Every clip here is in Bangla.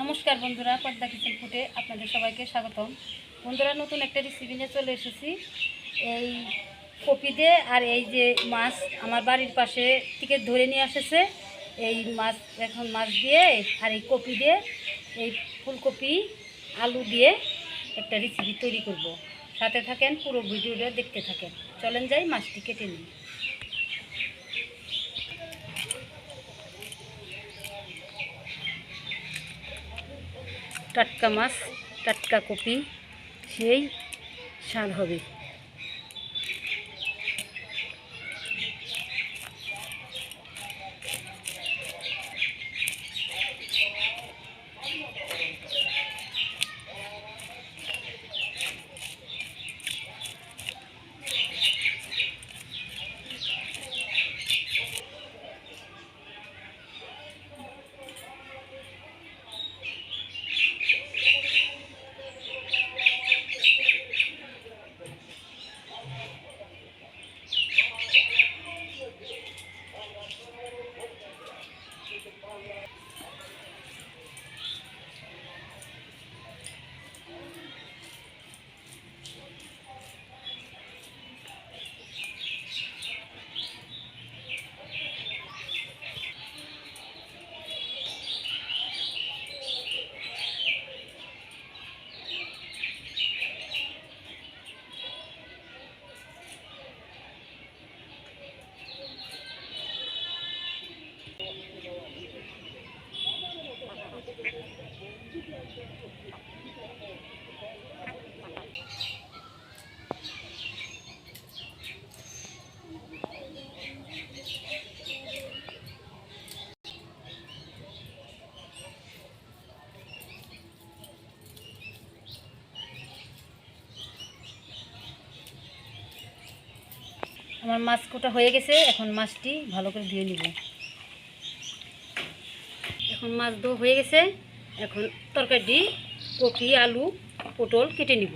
নমস্কার বন্ধুরা, পদ্মা কিচেন ফুটে আপনাদের সবাইকে স্বাগতম। বন্ধুরা, নতুন একটা রেসিপি নিয়ে চলে এসেছি। এই কপি দিয়ে আর এই যে মাছ আমার বাড়ির পাশে থেকে ধরে নিয়ে এসেছে এই মাছ, এখন মাছ দিয়ে আর এই কপি দিয়ে, এই ফুলকপি, আলু দিয়ে একটা রেসিপি তৈরি করব। সাথে থাকেন পুরো ভিডিওটা দেখতে থাকেন। চলেন যাই মাছটি কেটে নিই। টাটকা মাছ টাটকা কপি সেই স্বাদ হবে। আমার মাছ কোটা হয়ে গেছে, এখন মাছটি ভালো করে ধুয়ে নিব। এখন মাছ ধো হয়ে গেছে, এখন তরকারিটি কপি, আলু, পটল কেটে নিব।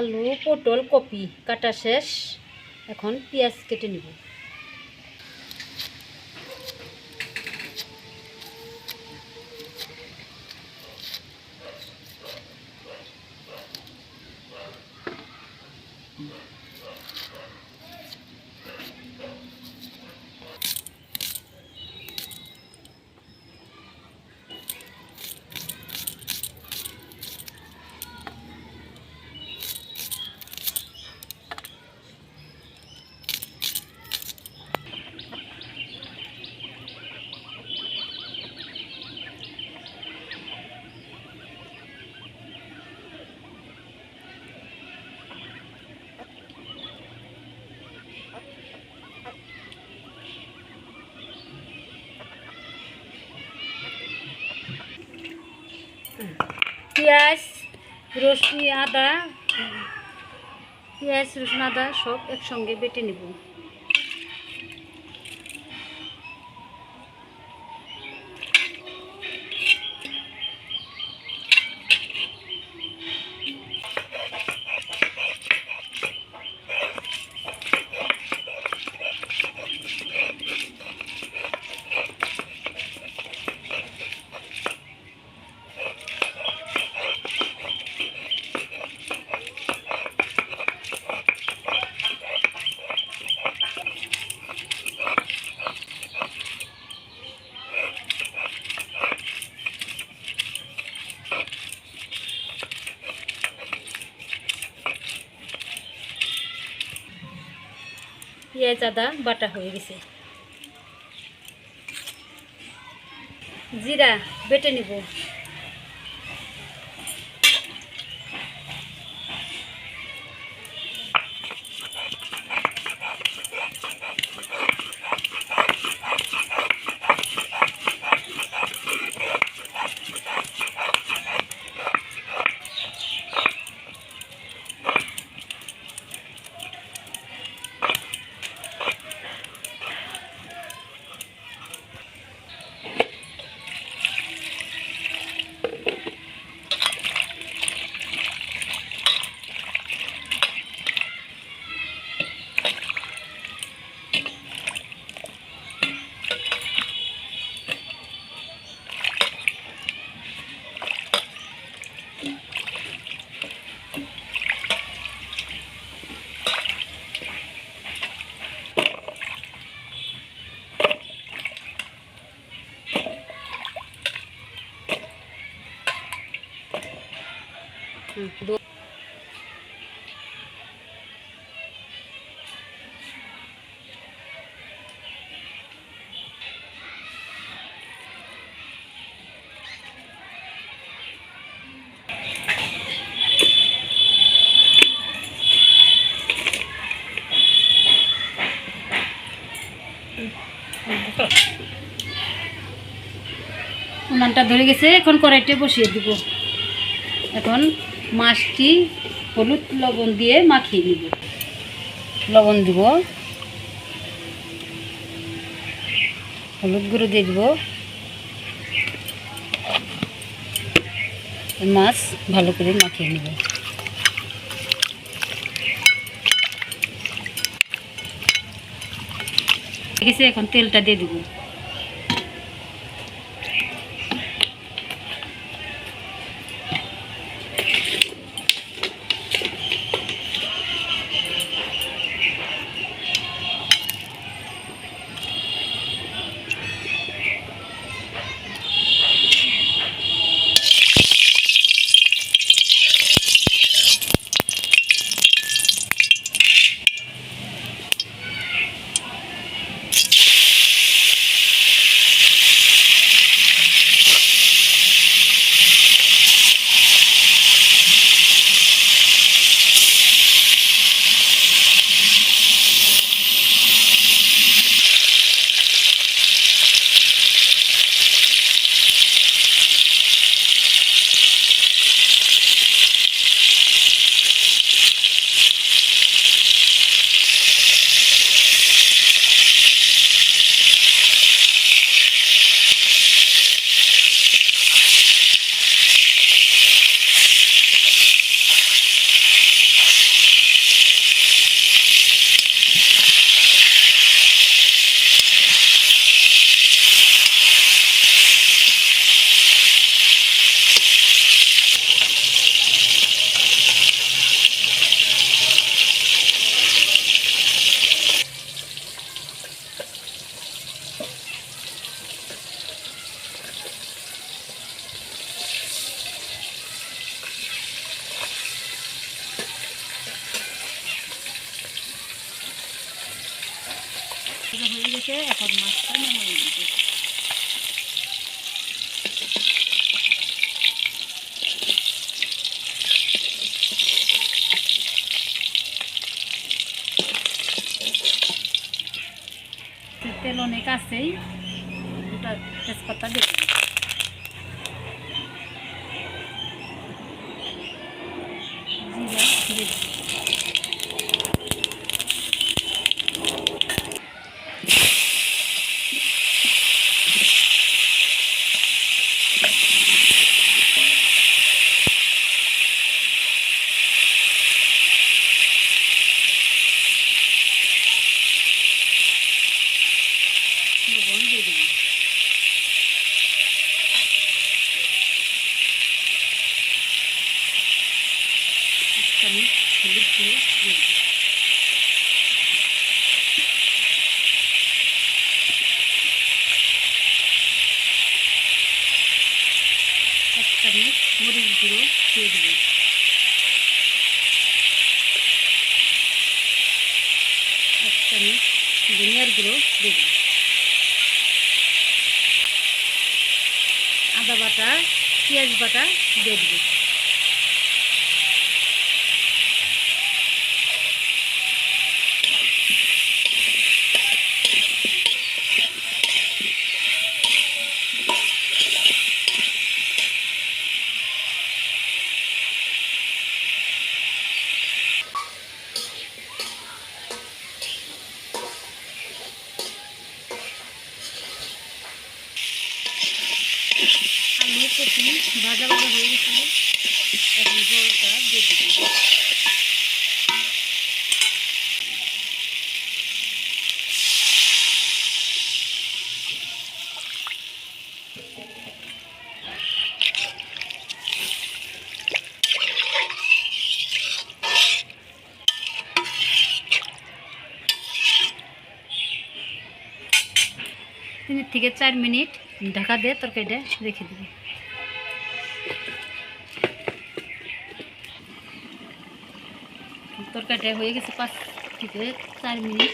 আলু পটল কপি কাটা শেষ। এখন পেঁয়াজ কেটে নিব। পেঁয়াজ রসুন আদা পেঁয়াজ রসুন আদা সব একসঙ্গে বেটে নেব। পেঁয়াজ আদা বাটা হয়ে গেছে। জিরা বেটে নিব। উনানটা ধরে গেছে, এখন কড়াইতে বসিয়ে দিব। এখন মাছটি হলুদ লবণ দিয়ে মাখিয়ে নিব। লবণ দিব। হলুদ গুঁড়ো দিয়ে দিব। মাছ ভালো করে মাখিয়ে নিব। ঠিক আছে এখন তেলটা দিয়ে দিব। গেছে এখন মাছটা নামিয়ে দিব তেল অনেক আছেই দুটা তেজপাতা দিয়ে। জিরা দিয়ে দিবি। লবণ দিয়ে দিবি এক চামচ এক চামচ মরিচ গুঁড়ো দিয়ে আদা বাটা পেঁয়াজ বাটা দিয়ে দিবি। কপি ভাজা ভাজা হয়ে গেছিল, এখন জলটা দিয়ে দিবি। থেকে চার মিনিট ঢাকা দিয়ে তরকারিটা রেখে দিবি। তরকারিটা হয়ে গেছে পাঁচ থেকে চার মিনিট।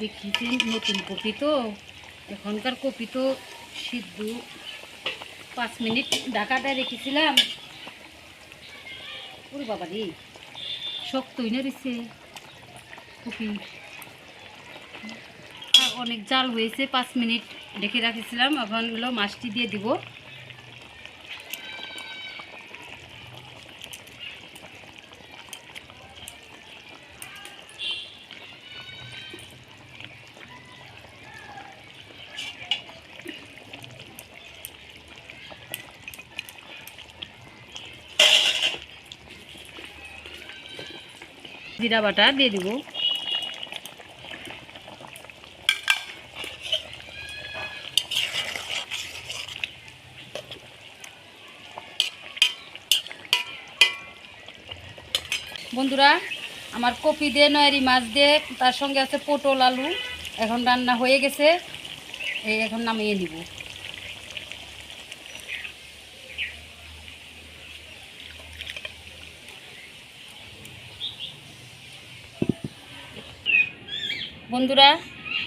দেখেছি নতুন কপি তো, এখনকার কপি তো সিদ্ধ। পাঁচ মিনিট ঢাকাটা রেখেছিলাম। ওরে বাবা রে শক্তই না রয়েছে কপি। অনেক জাল হয়েছে, পাঁচ মিনিট রেখে রাখেছিলাম। এখন হলো মাছটি দিয়ে দিব। জিরা বাটা দিয়ে দিব। বন্ধুরা, আমার কপি দিয়ে, নয়ারি মাছ দিয়ে, তার সঙ্গে আছে পটল আলু। এখন রান্না হয়ে গেছে। এই এখন নামিয়ে নিব। বন্ধুরা,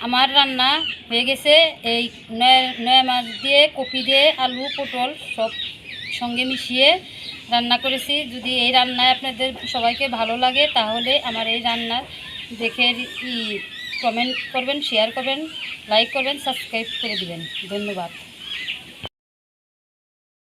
আমার রান্না হয়ে গেছে। এই নয়া নয়া মাছ দিয়ে, কপি দিয়ে, আলু, পটল সব সঙ্গে মিশিয়ে রান্না করেছি। যদি এই রান্নায় আপনাদের সবাইকে ভালো লাগে, তাহলে আমার এই রান্না দেখে কমেন্ট করবেন শেয়ার করবেন লাইক করবেন সাবস্ক্রাইব করে দিবেন। ধন্যবাদ।